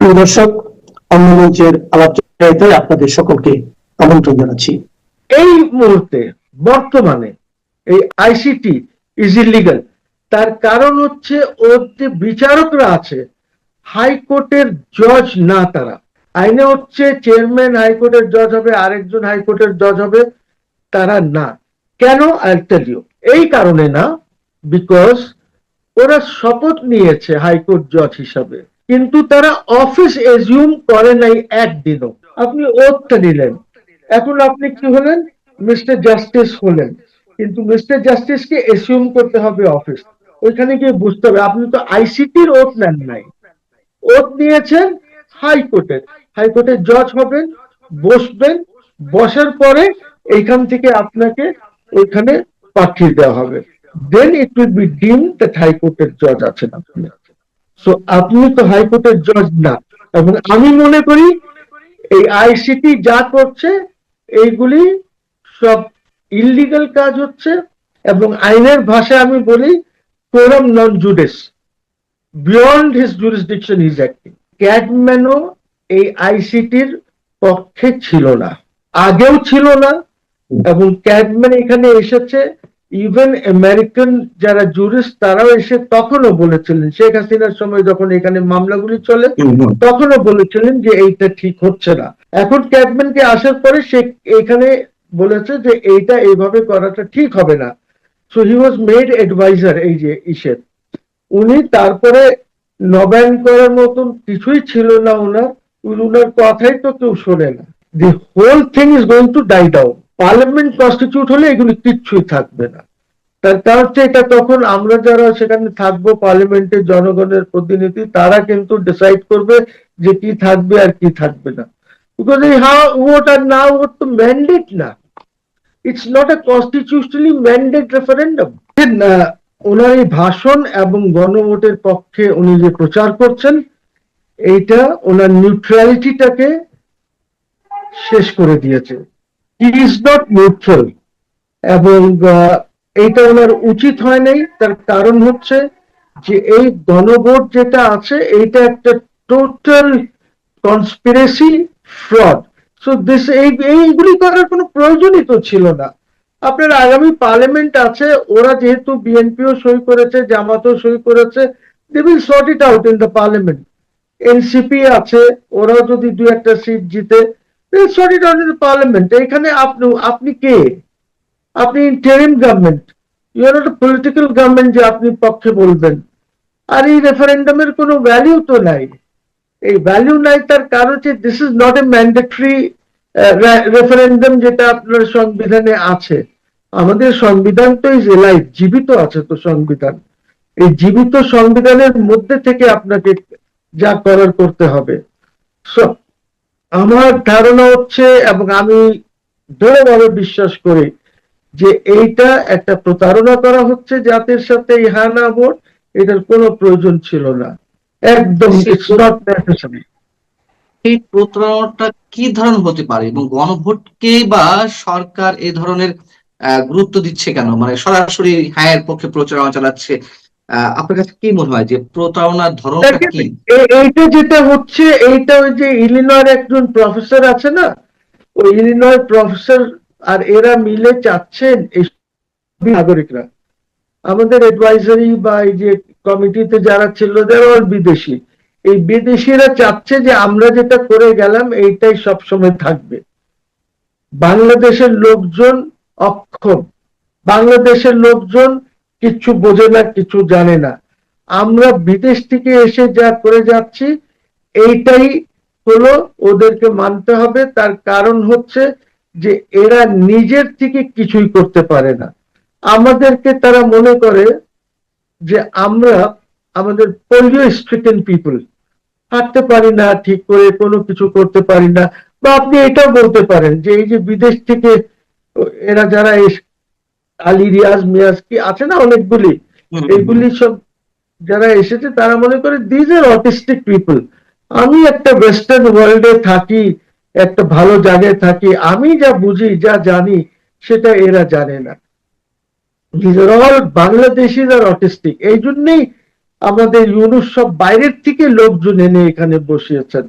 প্রিয় দর্শক অন্য মঞ্চের আপনাদের সকলকে আমন্ত্রণ জানাচ্ছি। এই মুহূর্তে বর্তমানে এই আইসিটি ইজ ইলিগাল তার কারণ হচ্ছে ওর যে বিচারকরা আছে, হাইকোর্টের জজ না তারা। আইনে হচ্ছে চেয়ারম্যান হাইকোর্টের জজ হবে, আরেকজন হাইকোর্টের জজ হবে, তারা না। কেন? আই টেল ইউ এই কারণে না বিকজ ওরা শপথ নিয়েছে হাইকোর্ট জজ হিসাবে, কিন্তু তারা অফিস এজিউম করে নাই একদিনও। আপনি ওথটা নিলেন। এখন আপনি কি হলেন? মিস্টার জাস্টিস হলেন। কিন্তু মিস্টার জাস্টিসকে এসিউম করতে হবে অফিস ওইখানে গিয়ে বুঝতে হবে, আপনি তো আইসিটির ওথ নেন নাই। ওথ নিয়েছেন হাইকোর্টের হাইকোর্টের জজ হবেন, বসবেন, বসার পরে এইখান থেকে আপনাকে ওইখানে পাঠিয়ে দেওয়া হবে। Then it will be deem that হাইকোর্টের জজ আছেন আপনি। সো আপনি তো হাইকোর্টের জজ না। এবং আমি মনে করি এই আইসিটি যা করছে এইগুলি সব ইলিগাল কাজ হচ্ছে এবং আইনের ভাষায় আমি বলি coram non judice beyond his jurisdiction is acting ক্যাডম্যানও এই আইসিটির পক্ষে ছিল না। আগেও ছিল না। এবং ক্যাডম্যান এখানে এসেছে ইভেন আমেরিকান যারা জুরিস্ট তারাও এসে তখনও বলেছিলেন শেখ হাসিনার সময় যখন এখানে মামলাগুলি চলে তখনও বলেছিলেন যে এইটা ঠিক হচ্ছে না। এখন ক্যাবম্যানকে আসার পরে সে এখানে বলেছে যে এইটা এইভাবে করাটা ঠিক হবে না। So he was made adviser এই যে ইসের। উনি তারপরে নবায়ন করার মতন কিছুই ছিল না ওনার। উনার কথাই তো কেউ শোনে না। The whole thing is going to die down parliament constitute হলে এগুলি কিচ্ছুই থাকবে না। তার কারণ হচ্ছে এটা তখন আমরা যারা সেখানে থাকব, পার্লামেন্টের জনগণের প্রতিনিধি, তারা কিন্তু ডিসাইড করবে যে কি থাকবে আর কি থাকবে না। বিকজ এই হা ভোট আর না ভোট তো ম্যান্ডেট না। It's not a constitutionally mandate referendum ওনার এই ভাষণ এবং গণভোটের পক্ষে উনি যে প্রচার করছেন, এইটা ওনার নিউট্রালিটিটাকে শেষ করে দিয়েছে। ইজ নট নিউট্রাল এবং এইটা ওনার উচিত হয় নাই, তার কারণ হচ্ছে যে এই গণভোট যেটা আছে, এইটা একটা total conspiracy fraud so this এই, এইগুলি করার কোনো প্রয়োজনই তো ছিল না। আপনার আগামী পার্লামেন্ট আছে, ওরা যেহেতু বিএনপিও সই করেছে, জামাতও সই করেছে they will sort it out in the parliament NCP আছে, ওরাও যদি দু একটা সিট জিতে it out in the parliament এখানে আপনি আপনি কে? আপনি interim government you are not political government যে আপনি পক্ষে বলবেন। আর এই রেফারেন্ডামের কোনো ভ্যালিউ তো নাই। এই ভ্যালিউ নাই তার কারণ হচ্ছে this is not a mandatory referendum যেটা আপনার সংবিধানে আছে। আমাদের সংবিধান তো ইজ এলাইভ জীবিত আছে তো সংবিধান। এই জীবিত সংবিধানের মধ্যে থেকে আপনাকে যা করার করতে হবে। So, আমার ধারণা হচ্ছে এবং আমি দৃঢ়ভাবে বিশ্বাস করি যে এইটা একটা প্রতারণা করা হচ্ছে জাতির সাথে ইহা না ভোট এটার কোনো প্রয়োজন ছিল না। একদম ইটস নট নেসেসারি এই প্রতারণাটা কি ধরনের হতে পারে এবং গণভোটকে বা সরকার এই ধরনের গুরুত্ব দিচ্ছে কেন? মানে সরাসরি হ্যাঁ পক্ষে প্রচারণা চালাচ্ছে আপনার কাছে কি মনে হয় যে প্রতারণার ধরনটা কি? এইটা যেটা হচ্ছে এইটা ওই যে ইলিনয়ের একজন প্রফেসর আছে না? ওই ইলিনয় প্রফেসর আর এরা মিলে চাচ্ছেন এই নাগরিকরা। আমাদের অ্যাডভাইজারি বা এই যে কমিটিতে যারা ছিল যারা বিদেশি। এই বিদেশিরা চাচ্ছে যে আমরা যেটা করে গেলাম এইটাই সবসময় থাকবে। বাংলাদেশের লোকজন অক্ষম। বাংলাদেশের লোকজন কিচ্ছু বোঝে না, কিছু জানে না। আমরা বিদেশ থেকে এসে যা করে যাচ্ছি, এইটাই হলো ওদেরকে মানতে হবে। তার কারণ হচ্ছে যে এরা নিজের থেকে কিছুই করতে পারে না। আমাদেরকে তারা মনে করে যে আমরা আমাদের পোলিও স্ট্রিকেন পিপল হাঁটতে পারি না, ঠিক করে কোনো কিছু করতে পারি না। বা আপনি এটাও বলতে পারেন যে এই যে বিদেশ থেকে এরা যারা আলী রিয়াজ মিয়াজ কি আছে না অনেকগুলি? এগুলি সব যারা এসেছে তারা মনে করে দিজ আর অটিস্টিক পিপল আমি একটা ওয়েস্টার্ন ওয়ার্ল্ডে থাকি একটা ভালো জায়গায় থাকি আমি যা বুঝি যা জানি সেটা এরা জানে না। These are all Bangladeshis are autistic এই জন্যই আমাদের ইউনুস সব বাইরের থেকে লোকজন এনে এখানে বসিয়েছেন।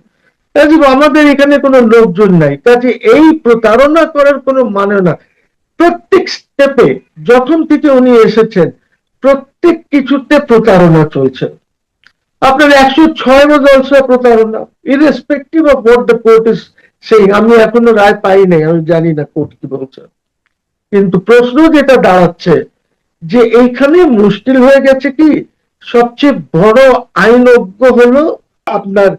কাজে আমাদের এখানে কোনো লোকজন নাই। কাজে এই প্রতারণা করার কোনো মানে না। প্রত্যেক স্টেপে যখন থেকে উনি এসেছেন প্রত্যেক কিছুতে প্রতারণা চলছে। আপনার একশো ছয় a প্রতারণা। Irrespective of what the court is saying আমি এখনও রায় পাই নাই আমি জানি না কোর্ট কি বলছে। কিন্তু প্রশ্ন যেটা দাঁড়াচ্ছে যে এইখানে মুশকিল হয়ে গেছে কি? সবচেয়ে বড় আইনজ্ঞ হলো আপনার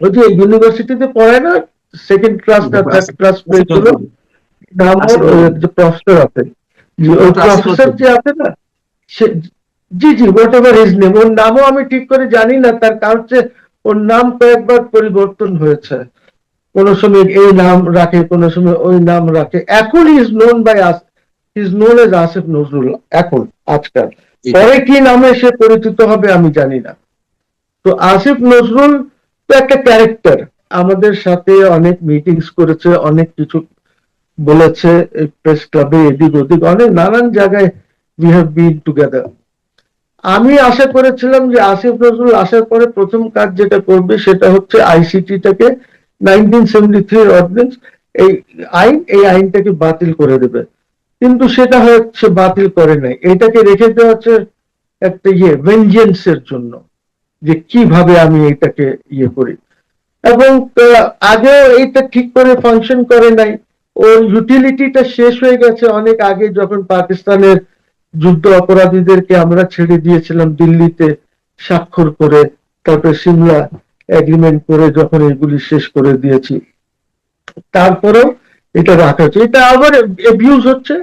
ওই যে ইউনিভার্সিটিতে পড়ায় না সেকেন্ড ক্লাস না থার্ড ক্লাস ওই যে প্রফেসর আছে। ওই প্রফেসর যে আছে না সে জি জি হোয়াট এভার হিজ নেম ওর নামও আমি ঠিক করে জানি না তার কারণ হচ্ছে ওর নাম কয়েকবার পরিবর্তন হয়েছে। কোন সময় এই নাম রাখে কোন সময় ওই নাম রাখে। এখন is known by us is known as Asif Nazrul এখন আজকাল। পরে কি নামে সে পরিচিত হবে আমি জানি না। তো আসিফ নজরুল তো একটা ক্যারেক্টার আমাদের সাথে অনেক মিটিংস করেছে অনেক কিছু বলেছে প্রেস ক্লাবে এদিক ওদিক, অনেক নানান জায়গায় উই হ্যাভ বিন টুগেদার আমি আশা করেছিলাম যে আসিফ নজরুল আসার পরে প্রথম কাজ যেটা করবে সেটা হচ্ছে আইসিটিটাকে নাইনটিন সেভেন্টি থ্রি অর্ডিন্যান্স এই আইন, এই আইনটাকে বাতিল করে দেবে। কিন্তু সেটা হচ্ছে বাতিল করে নাই। এটাকে রেখে দেওয়া হচ্ছে একটা ইয়ে ভেঞ্জেন্স এর জন্য, যে কীভাবে আমি এটাকে ইয়ে করি। এবং আগেও এইটা ঠিক করে ফাংশন করে নাই। ওর ইউটিলিটিটা শেষ হয়ে গেছে অনেক আগে যখন পাকিস্তানের যুদ্ধ অপরাধীদেরকে আমরা ছেড়ে দিয়েছিলাম দিল্লিতে স্বাক্ষর করে, তারপরে সিমলা এগ্রিমেন্ট করে যখন এগুলি শেষ করে দিয়েছি। তারপরেও এটা রাখা হচ্ছে। এটা আবার এবিউজ হচ্ছে।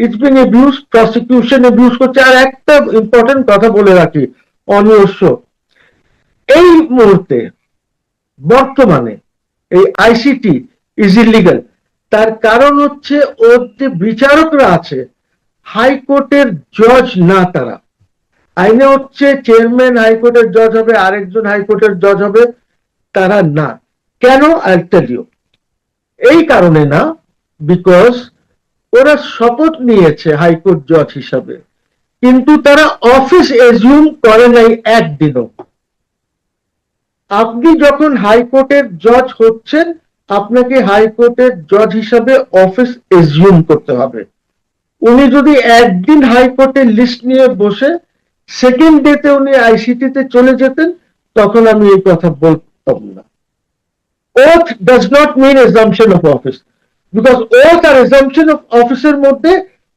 It's been abuse prosecution abuse করছে। আর একটা ইম্পর্টেন্ট কথা বলে রাখি অনিয়স্য এই মুহূর্তে বর্তমানে এই আইসিটি ইজ ইলিগাল তার কারণ হচ্ছে ওর যে বিচারকরা আছে হাইকোর্টের জজ না তারা। আইনে হচ্ছে চেয়ারম্যান হাইকোর্টের জজ হবে, আরেকজন হাইকোর্টের জজ হবে, তারা না। কেন? আই টেল এই কারণে না বিকজ ওরা শপথ নিয়েছে হাইকোর্ট জজ হিসাবে, কিন্তু তারা অফিস এজিউম করে নাই একদিনও। আপনি যখন হাইকোর্টের জজ হচ্ছেন আপনাকে হাইকোর্টের জজ হিসাবে অফিস এজিউম করতে হবে। উনি যদি একদিন হাইকোর্টের লিস্ট নিয়ে বসে সেকেন্ড ডেতে উনি আইসিটিতে চলে যেতেন, তখন আমি এই কথা বলতাম না। Oath does not mean assumption of office because oath are assumption of অফিসের মধ্যে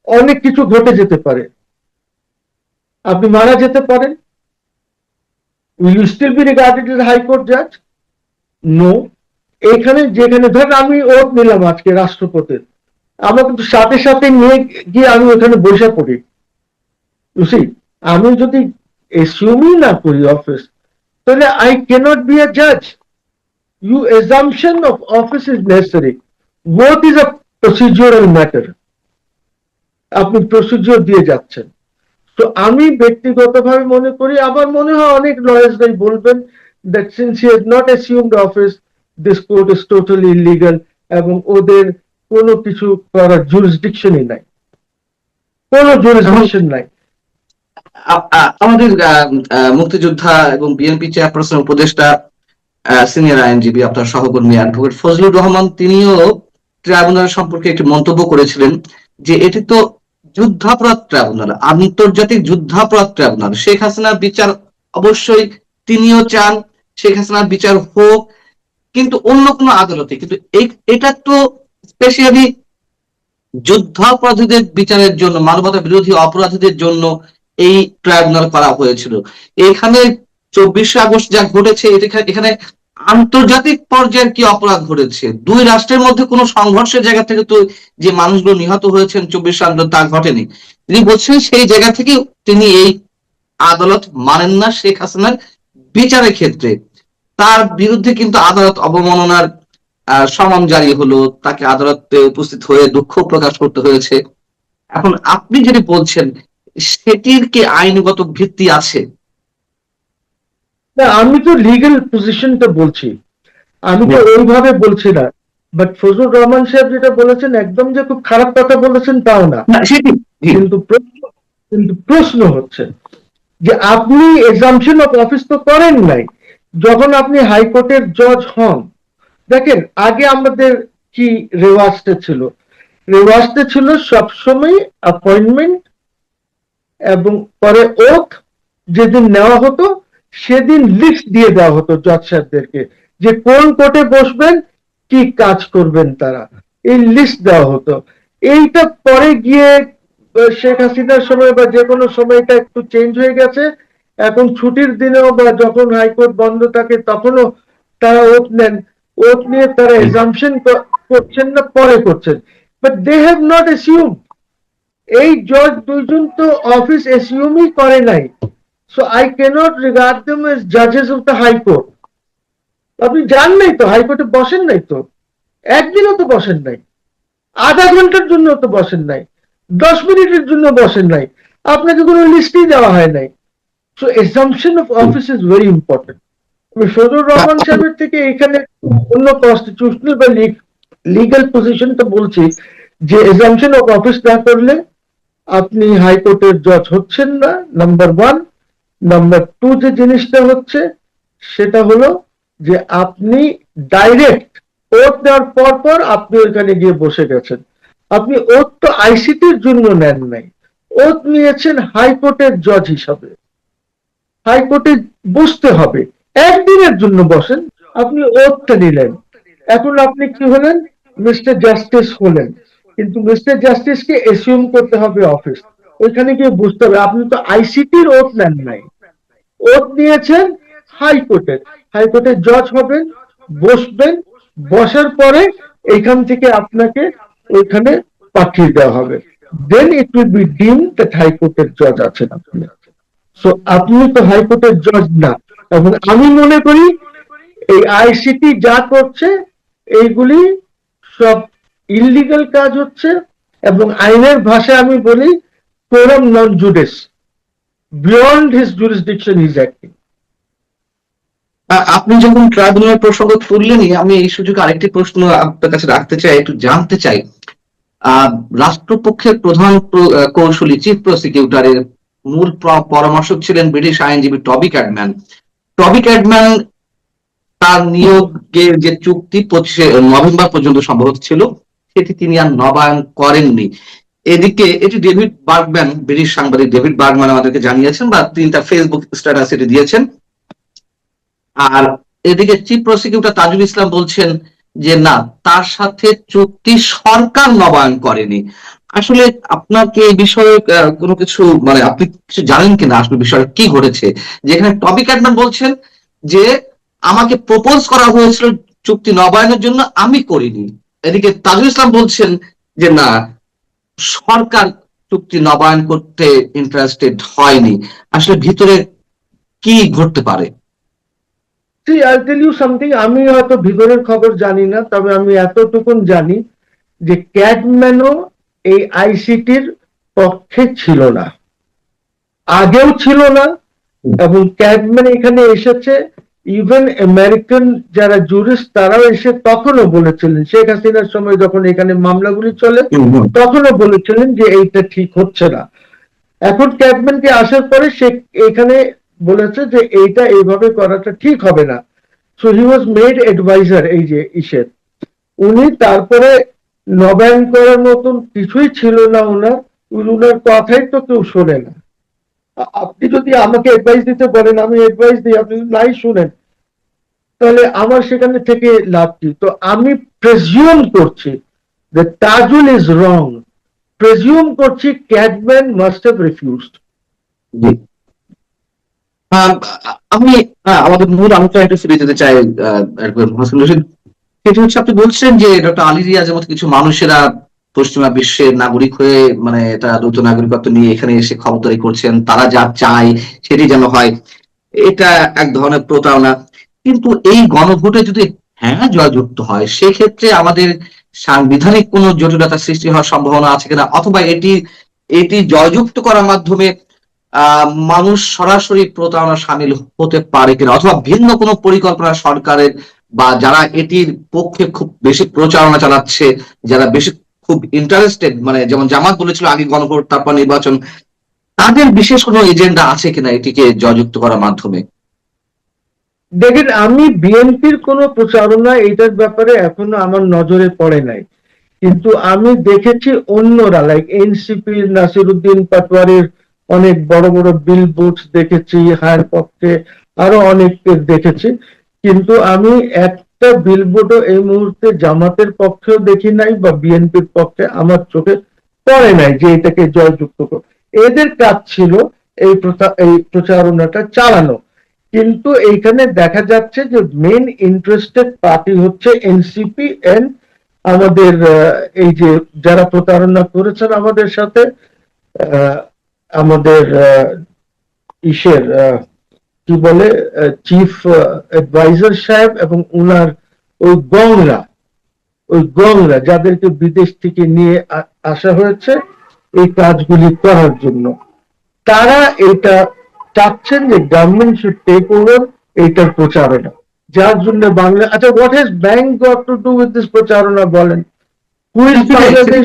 অনেক কিছু ঘটে যেতে পারে। আপনি মারা যেতে পারেন। Will you still be regarded as high court জাজ নো এখানে যেখানে ধরেন আমি ওট নিলাম আজকে রাষ্ট্রপতির। আমার কিন্তু সাথে সাথে নিয়ে গিয়ে আমি ওখানে বসে পড়ি। বুঝি আমি যদি এসিউমই না করি অফিস তাহলে আই ক্যানট বি আ জাজ you assumption of office is necessary what is a procedural matter আপনি প্রসিডিওর দিয়ে যাচ্ছেন। তো আমি ব্যক্তিগতভাবে মনে করি, আমার মনে হয় অনেক লয়ার্সরাই বলবেন that since he has not assumed office this court is totally illegal এবং ওদের কোনো কিছু করার জুরিসডিকশনই নাই। কোনো জুরিসডিকশন নাই। আমাদের মুক্তিযোদ্ধা এবং বিএনপি চেয়ারপারসন উপদেষ্টা সিনিয়র আইনজীবী, আপনার সহকর্মী অ্যাডভোকেট ফজলুর রহমান, তিনিও ট্রাইব্যুনাল সম্পর্কে একটি মন্তব্য করেছিলেন যে এটি তো যুদ্ধাপরাধ ট্রাইব্যুনাল আন্তর্জাতিক যুদ্ধাপরাধ ট্রাইব্যুনাল শেখ হাসিনার বিচার অবশ্যই তিনিও চান, শেখ হাসিনার বিচার হোক কিন্তু অন্য কোনো আদালতে, কিন্তু এটা তো স্পেশালি যুদ্ধাপরাধীদের বিচারের জন্য, মানবতা বিরোধী অপরাধীদের জন্য এই ট্রাইব্যুনাল করা হয়েছিল। এখানে চব্বিশে আগস্ট যা ঘটেছে এখানে আন্তর্জাতিক পর্যায়ের কি অপরাধ ঘটেছে? দুই রাষ্ট্রের মধ্যে কোনো সংঘর্ষের জায়গা থেকে তো যে মানুষগুলো নিহত হয়েছেন চব্বিশে আগস্ট, তা ঘটেনি। তিনি বলছেন সেই জায়গা থেকে তিনি এই আদালত মানেন না শেখ হাসিনার বিচারের ক্ষেত্রে। তার বিরুদ্ধে কিন্তু আদালত অবমাননার আহ, সমন জারি হলো। তাকে আদালতে উপস্থিত হয়ে দুঃখ প্রকাশ করতে হয়েছে। এখন আপনি যেটি বলছেন সেটির কি আইনগত ভিত্তি আছে? না আমি তো লিগ্যাল পজিশনটা বলছি। আমি তো ওইভাবে বলছি না। বাট ফজলুর রহমান সাহেব যেটা বলেছেন একদম যে খুব খারাপ কথা বলেছেন তাও না। কিন্তু প্রশ্ন কিন্তু প্রশ্ন হচ্ছে যে আপনি এক্সামশন অফ অফিস তো করেন নাই। যখন আপনি হাইকোর্টের জজ হন, দেখেন, আগে আমাদের কি রেওয়াজটা ছিল? রেওয়াজটা ছিল সবসময় অ্যাপয়েন্টমেন্ট এবং পরে ওথ যেদিন নেওয়া হতো, সেদিন লিস্ট দিয়ে দেওয়া হতো জজ সাহেবদেরকে যে কোন কোর্টে বসবেন, কি কাজ করবেন তারা। এই লিস্ট দেওয়া হতো। এইটা পরে গিয়ে শেখ হাসিনার সময় বা যে কোনো সময় এটা একটু চেঞ্জ হয়ে গেছে। এখন ছুটির দিনেও বা যখন হাইকোর্ট বন্ধ থাকে তখনও তারা ওত নেন। ওত নিয়ে তারা এক্সামশন করছেন না, পরে করছেন। But they have not assume এই জজ দুইজন তো অফিস এসিউমই করে নাই। So I cannot regard them as জাজেস of the high court আপনি যান নাই তো? হাইকোর্টে বসেন নাই তো? একদিনও তো বসেন নাই। আধা ঘণ্টার জন্য তো বসেন নাই। দশ মিনিটের জন্য বসেন নাই। আপনাকে কোনো লিস্টই দেওয়া হয় নাই। So assumption of office is very important Sajur Rahman সাহেবের থেকে এখানে অন্য কনস্টিটিউশনাল বা লিগাল পজিশনটা বলছি যে এসামশন অফ অফিস না করলে আপনি হাইকোর্টের জজ হচ্ছেন না। নাম্বার ওয়ান নাম্বার টু যে জিনিসটা হচ্ছে সেটা হলো যে আপনি ডাইরেক্ট ওত দেওয়ার পর পর আপনি ওইখানে গিয়ে বসে গেছেন। আপনি ওত তো আইসিটির জন্য নেন নাই। ওত নিয়েছেন হাইকোর্টের জজ হিসাবে। হাইকোর্টে বসতে হবে। একদিনের জন্য বসেন, আপনি ওতটা নিলেন। এখন আপনি কি হলেন? মিস্টার জাস্টিস হলেন। কিন্তু মিস্টার জাস্টিসকে এসিউম করতে হবে অফিস ওইখানে গিয়ে বুঝতে হবে, আপনি তো আইসিটির ওত নেন নাই। ওত নিয়েছেন হাইকোর্টের হাইকোর্টের জজ হবেন, বসবেন। বসার পরে এখান থেকে আপনাকে ওইখানে পাঠিয়ে দেওয়া হবে। Then it will be deemed that হাইকোর্টের জজ আছেন আপনি। সো আপনি তো হাইকোর্টের জজ না। এবং আমি মনে করি, এই আইসিটি যা করছে, এইগুলি সব ইললিগাল কাজ হচ্ছে এবং আইনের ভাষায় আমি বলি coram non judice beyond his jurisdiction is acting আপনি যখন ট্রাইব্যুনাল প্রসঙ্গ তুললেনই, আমি এই সুযোগে আরেকটি প্রশ্ন আপনার কাছে রাখতে চাই, একটু জানতে চাই। রাষ্ট্রপক্ষের প্রধান কৌশলী চিফ প্রসিকিউটরের মূল পরামর্শক ছিলেন ব্রিটিশ আইনজীবী টবি ক্যাডম্যান টবি ক্যাডম্যান তার নিয়োগের যে চুক্তি পঁচিশে নভেম্বর পর্যন্ত সম্ভবত ছিল সেটি তিনি আর নবায়ন করেননি। এদিকে এটি ডেভিড বার্গম্যান, ব্রিটিশ সাংবাদিক ডেভিড বার্গম্যান আমাদেরকে জানিয়েছেন বা তিনি তার ফেসবুক স্ট্যাটাস এটি দিয়েছেন। আর এদিকে চিফ প্রসিকিউটর তাজুল ইসলাম বলছেন যে, না, তার সাথে চুক্তি সরকার নবায়ন করেনি। আসলে আপনাকে এই বিষয়ে কোনো কিছু মানে আপনি কিছু জানেন কিনা আসলে বিষয়টা কি ঘটেছে? যেখানে টবি ক্যাডম্যান বলছেন যে, আমাকে প্রপোজ করা হয়েছিল চুক্তি নবায়নের জন্য, আমি করিনি। এদিকে তাজুল ইসলাম বলছেন যে, না, সরকার চুক্তি নবায়ন করতে ইন্টারেস্টেড হয়নি। আসলে ভিতরে কি ঘটতে পারে? Tell আমি হয়তো ভিতরের খবর জানি না, তবে আমি এতটুকুন জানি যে ক্যাডম্যানও এই আইসিটির পক্ষে ছিল না। আগেও ছিল না এবং ক্যাডম্যান এখানে এসেছে ইভেন আমেরিকান যারা জুরিস্ট তারাও এসে তখনও বলেছিলেন, শেখ হাসিনার সময় যখন এখানে মামলাগুলি চলে, তখনও বলেছিলেন যে এইটা ঠিক হচ্ছে না। এখন ক্যাবম্যানকে আসার পরে সে এখানে বলেছে যে এইটা এইভাবে করাটা ঠিক হবে না। So he was made adviser এই যে ইসের। উনি তারপরে নবায়ন করার মতন কিছুই ছিল না ওনার। উনার কথাই তো কেউ শোনে না। আপনি যদি আমাকে অ্যাডভাইস দিতে বলেন, আমি অ্যাডভাইস দিই, আপনি নাই শুনেন, তাহলে আমার সেখানে থেকে লাভ কি? তো আমি প্রেজিউম করছি যে তাজুল ইজ রং প্রেজিউম করছি ক্যাডম্যান মাস্ট হ্যাভ রিফিউজড আমি আমাদের মূল আলোচনা একটু ফিরে যেতে চাই রশিদ সেটি হচ্ছে আপনি বলছেন যে ডক্টর আলী রিয়াজের মতো কিছু মানুষেরা পশ্চিমা বিশ্বের নাগরিক হয়ে মানে এটা দ্রুত নাগরিকত্ব নিয়ে এখানে এসে খবরদারি করছেন, তারা যা চায় সেটি যেন হয়। এটা এক ধরনের প্রতারণা। কিন্তু এই গণভোটে যদি হ্যাঁ জয়যুক্ত হয়, সেক্ষেত্রে আমাদের সাংবিধানিক কোনো জটিলতা সৃষ্টি হওয়ার সম্ভাবনা আছে কিনা? অথবা এটি এটি জয়যুক্ত করার মাধ্যমে মানুষ সরাসরি প্রতারণা সামিল হতে পারে কিনা? অথবা ভিন্ন কোনো পরিকল্পনা সরকারের বা যারা এটির পক্ষে খুব বেশি প্রচারণা চালাচ্ছে, যারা বেশি খুব ইন্টারেস্টেড মানে যেমন জামাত বলেছিল আগে গণভোট, তারপর নির্বাচন, তাদের বিশেষ কোনো এজেন্ডা আছে কিনা এটিকে জয়যুক্ত করার মাধ্যমে? দেখেন, আমি বিএনপির কোনো প্রচারণা এটার ব্যাপারে এখনও আমার নজরে পড়ে নাই। কিন্তু আমি দেখেছি অন্যরা লাইক এনসিপি নাসিরুদ্দিন পাটোয়ারির অনেক বড় বড় বিল দেখেছি, হায়ার পক্ষে আরও অনেক দেখেছি। কিন্তু আমি একটা বিলবোর্ডও এই মুহূর্তে জামাতের পক্ষেও দেখি নাই বা বিএনপির পক্ষে আমার চোখে পড়ে নাই যে এটাকে জয়যুক্ত কর এদের কাজ ছিল এই এই প্রচারণাটা চালানো। কিন্তু এইখানে দেখা যাচ্ছে যে মেন ইন্টারেস্টেড পার্টি হচ্ছে এনসিপি এন্ড আমাদের এই যে যারা প্রতারণা করেছেন আমাদের সাথে আমাদের ইসের আহ, কি বলে চিফ অ্যাডভাইজার সাহেব এবং উনার ওই গংরা ওই গংরা যাদেরকে বিদেশ থেকে নিয়ে আসা হয়েছে এই কাজগুলি করার জন্য। তারা এটা চাচ্ছেন যে গভর্নমেন্ট শুড টেক ওভার এইটার প্রচারণা। যার জন্য বাংলা আচ্ছা what has bank got to do with this প্রচারণা বলেন? বাংলাদেশ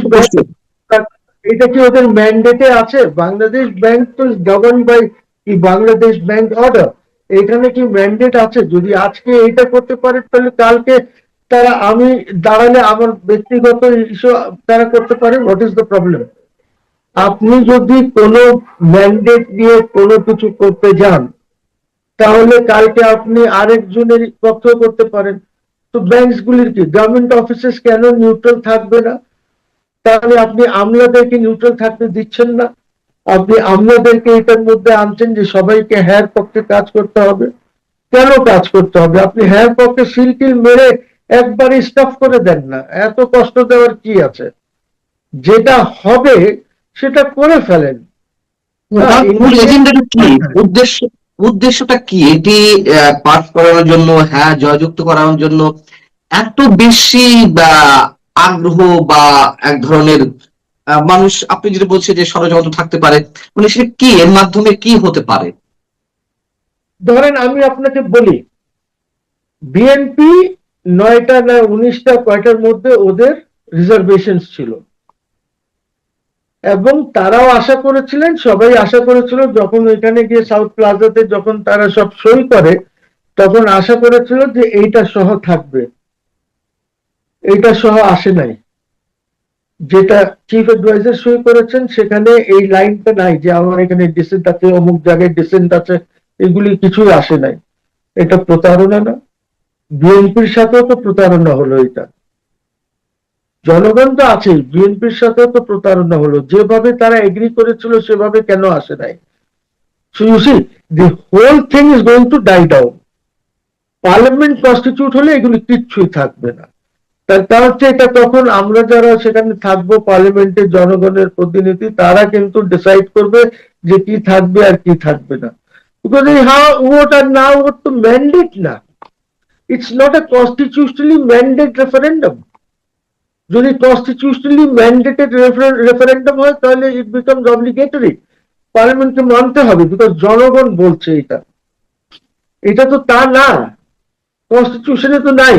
এটা কি ওদের ম্যান্ডেটে আছে? বাংলাদেশ ব্যাংক তো গভর্ন বাই কি বাংলাদেশ ব্যাংক অর্ডার এখানে কি ম্যান্ডেট আছে? যদি আজকে এটা করতে পারে, তাহলে কালকে তারা আমি দাঁড়ালে আমার ব্যক্তিগত ইস্যু তারা করতে পারে হোয়াট ইজ দ্য প্রবলেম আপনি যদি কোনো ম্যান্ডেট দিয়ে কোনো কিছু করতে যান, তাহলে কালকে আপনি আরেকজনের পক্ষেও করতে পারেন। তো ব্যাংকস গুলির কি? গভর্নমেন্ট অফিসেস কেন নিউট্রাল থাকবে না? তাহলে আপনি আমলাদেরকে নিউট্রাল থাকতে দিচ্ছেন না? আপনি আমলাদেরকে এটার মধ্যে আনছেন যে সবাইকে হ্যার পক্ষে কাজ করতে হবে। কেন কাজ করতে হবে? আপনি হ্যার পক্ষে সিলটিল মেরে একবারে স্টাফ করে দেন না। এত কষ্ট দেওয়ার কি আছে? যেটা হবে সেটা করে ফেলেন। উদ্দেশ্য উদ্দেশ্যটা কি? এটি পাস করানোর জন্য হ্যাঁ জয়যুক্ত করানোর জন্য এত বেশি বা আগ্রহ বা এক ধরনের মানুষ, আপনি যেটা বলছেন যে ষড়যন্ত্র থাকতে পারে মানে সেটা কি? এর মাধ্যমে কি হতে পারে? ধরেন আমি আপনাকে বলি বিএনপি নয়টা না উনিশটা কয়টার মধ্যে ওদের রিজার্ভেশন ছিল। এবং তারাও আশা করেছিলেন, সবাই আশা করেছিল, যখন ওইখানে গিয়ে সাউথ প্লাজাতে যখন তারা সব সই করে, তখন আশা করেছিল যে এইটা সহ থাকবে। এইটা সহ আসে নাই। যেটা চিফ অ্যাডভাইজার সই করেছেন, সেখানে এই লাইনটা নাই যে আমার এখানে ডিসেন্ট আছে, অমুক জায়গায় ডিসেন্ট আছে, এগুলি কিছুই আসে নাই। এটা প্রতারণা না। বিএনপির সাথেও তো প্রতারণা হলো এটা। জনগণ তো আছেই বিএনপির সাথেও তো প্রতারণা হলো। যেভাবে তারা এগ্রি করেছিল, সেভাবে কেন আসে নাই? See the whole thing is going to die down parliament constitute হলে এগুলি কিচ্ছুই থাকবে না। কারণ হচ্ছে এটা তখন আমরা যারা সেখানে থাকব পার্লামেন্টের জনগণের প্রতিনিধি, তারা কিন্তু ডিসাইড করবে যে কি থাকবে আর কি থাকবে না। বিকজ এই হা ভোট আর না ভোট তো ম্যান্ডেট না। It's not a constitutionally mandate referendum যদি কনস্টিটিউশনালি ম্যান্ডেটেড রেফারেন্ডাম হয়, তাহলে ইট বিকামস অব্লিগেটরি পার্লামেন্টকে মানতে হবে বিকজ জনগণ বলছে এটা। এটা তো তা না। কনস্টিটিউশনে তো নাই।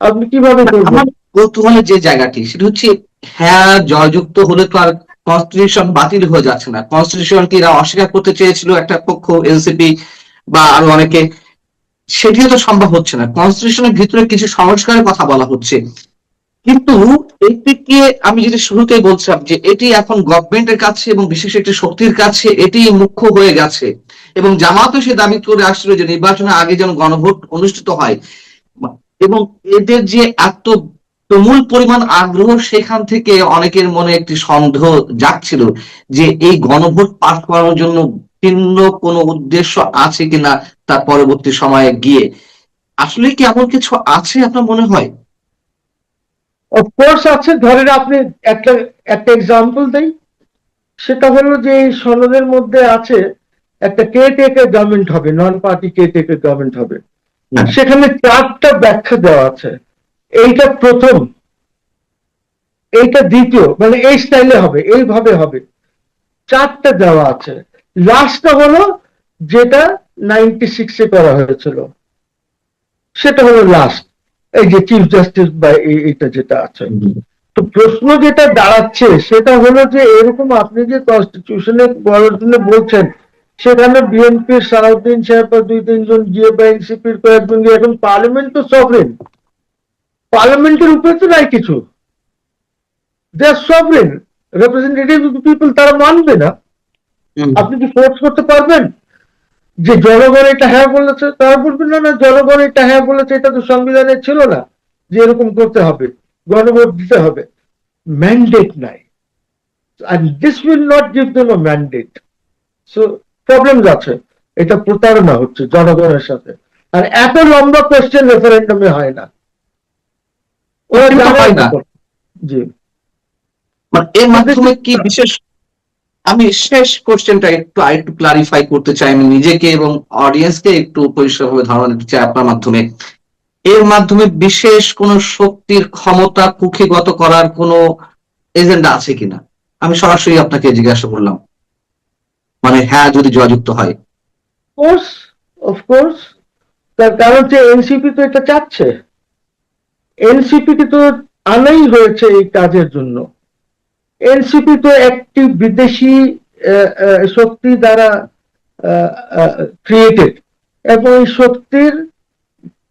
আপনি কীভাবে আমার কৌতূহলের যে জায়গাটি সেটা হচ্ছে হ্যাঁ জয়যুক্ত হলে তো আর কনস্টিটিউশন বাতিল হয়ে যাচ্ছে না। কনস্টিটিউশনকে এরা অস্বীকার করতে চেয়েছিল একটা পক্ষ এনসিপি বা আরও অনেকে। সেটিও তো সম্ভব হচ্ছে না। কনস্টিটিউশনের ভিতরে কিছু সংস্কারের কথা বলা হচ্ছে। কিন্তু এটিকে আমি যেটা শুরুতেই বলছিলাম যে এটি এখন গভর্নমেন্টের কাছে এবং বিশেষ একটি শক্তির কাছে এটি মুখ্য হয়ে গেছে। এবং জামাতও সে দাবি করে আসছিল যে নির্বাচনের আগে যেন গণভোট অনুষ্ঠিত হয়। এবং এদের যে এত তুমুল পরিমাণ আগ্রহ, সেখান থেকে অনেকের মনে একটি সন্দেহ যাচ্ছিল যে এই গণভোট পাস করানোর জন্য ভিন্ন কোনো উদ্দেশ্য আছে কিনা তার পরবর্তী সময়ে গিয়ে। আসলে কি এমন কিছু আছে আপনার মনে হয়? অফকোর্স আছে। ধরেন আপনি একটা একটা এক্সাম্পল দেই। সেটা হলো যে এই সনদের মধ্যে আছে, একটা কে টেকের গভর্নমেন্ট হবে নন পার্টি কে টেকের গভর্নমেন্ট হবে। সেখানে চারটা ব্যাখ্যা দেওয়া আছে। এইটা প্রথম এইটা দ্বিতীয় মানে এই স্টাইলে হবে এইভাবে হবে। চারটা দেওয়া আছে। লাস্টটা হলো যেটা নাইনটি সিক্সে করা হয়েছিল। সেটা হলো লাস্ট এই যে চিফ জাস্টিস বা এইটা যেটা আছে। তো প্রশ্ন যেটা দাঁড়াচ্ছে সেটা হলো যে এরকম আপনি যে কনস্টিটিউশনে পরিবর্তনে বলছেন সেখানে বিএনপির সালাউদ্দিন সাহেব বা দুই তিনজন গিয়ে বা এনসিপির কয়েকজন গিয়ে এখন পার্লামেন্ট তো সভরেন পার্লামেন্টের উপরে তো নাই কিছু। দে রিপ্রেজেন্টেটিভ পিপল তারা মানবে না। আপনি কি ফোর্স করতে পারবেন? যে জনগণ এটা হ্যাঁ বলেছে তারা বলবেন না না জনগণ এটা হ্যাঁ বলেছে এটা তো সংবিধানে ছিল না যে এরকম করতে হবে গণভোট দিতে হবে। ম্যান্ডেট নাই। And this will not give them a mandate so problem আছে এটা প্রতারণা হচ্ছে জনগণের সাথে। আর এত লম্বা কোশ্চেন রেফারেন্ডামে হয় না। ওরা হয় না। জি। মানে এর মাধ্যমে কি বিশেষ আমি শেষ কোশ্চেনটা একটু আরেকটু ক্লারিফাই করতে চাই। আমি নিজেকে এবং অডিয়েন্সকে একটু পরিষ্কারভাবে ধারণা দিতে চাই আপনার মাধ্যমে। এর মাধ্যমে বিশেষ কোন শক্তির ক্ষমতা কুক্ষিগত করার কোন এজেন্ডা আছে কিনা? আমি সরাসরি আপনাকে জিজ্ঞাসা করলাম। মানে হ্যাঁ যদি জয়যুক্ত হয়। কোর্স অফ কোর্স তার কারণ যে এনসিপি তো এটা চাচ্ছে। এনসিপি তো আনাই হয়েছে এই কাজের জন্য। এনসিপি তো একটি বিদেশি শক্তি দ্বারা ক্রিয়েটেড এবং এই শক্তির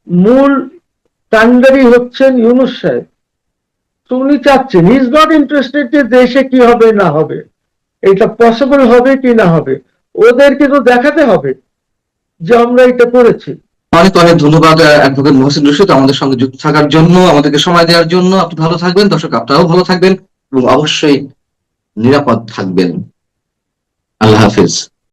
মূল কাণ্ডারি হচ্ছেন ইউনুস সাহেব। উনি চাচ্ছেন ইজ নট ইন্টারেস্টেড যে দেশে কি হবে না হবে। এটা পসিবল হবে কি না হবে, ওদেরকে তো দেখাতে হবে যে আমরা এটা করেছি। অনেক অনেক ধন্যবাদ অ্যাডভোকেট মহসিন রশিদ আমাদের সঙ্গে যুক্ত থাকার জন্য, আমাদেরকে সময় দেওয়ার জন্য। আপনি ভালো থাকবেন, দর্শক আপনারাও ভালো থাকবেন এবং অবশ্যই নিরাপদ থাকবেন। আল্লাহ হাফিজ।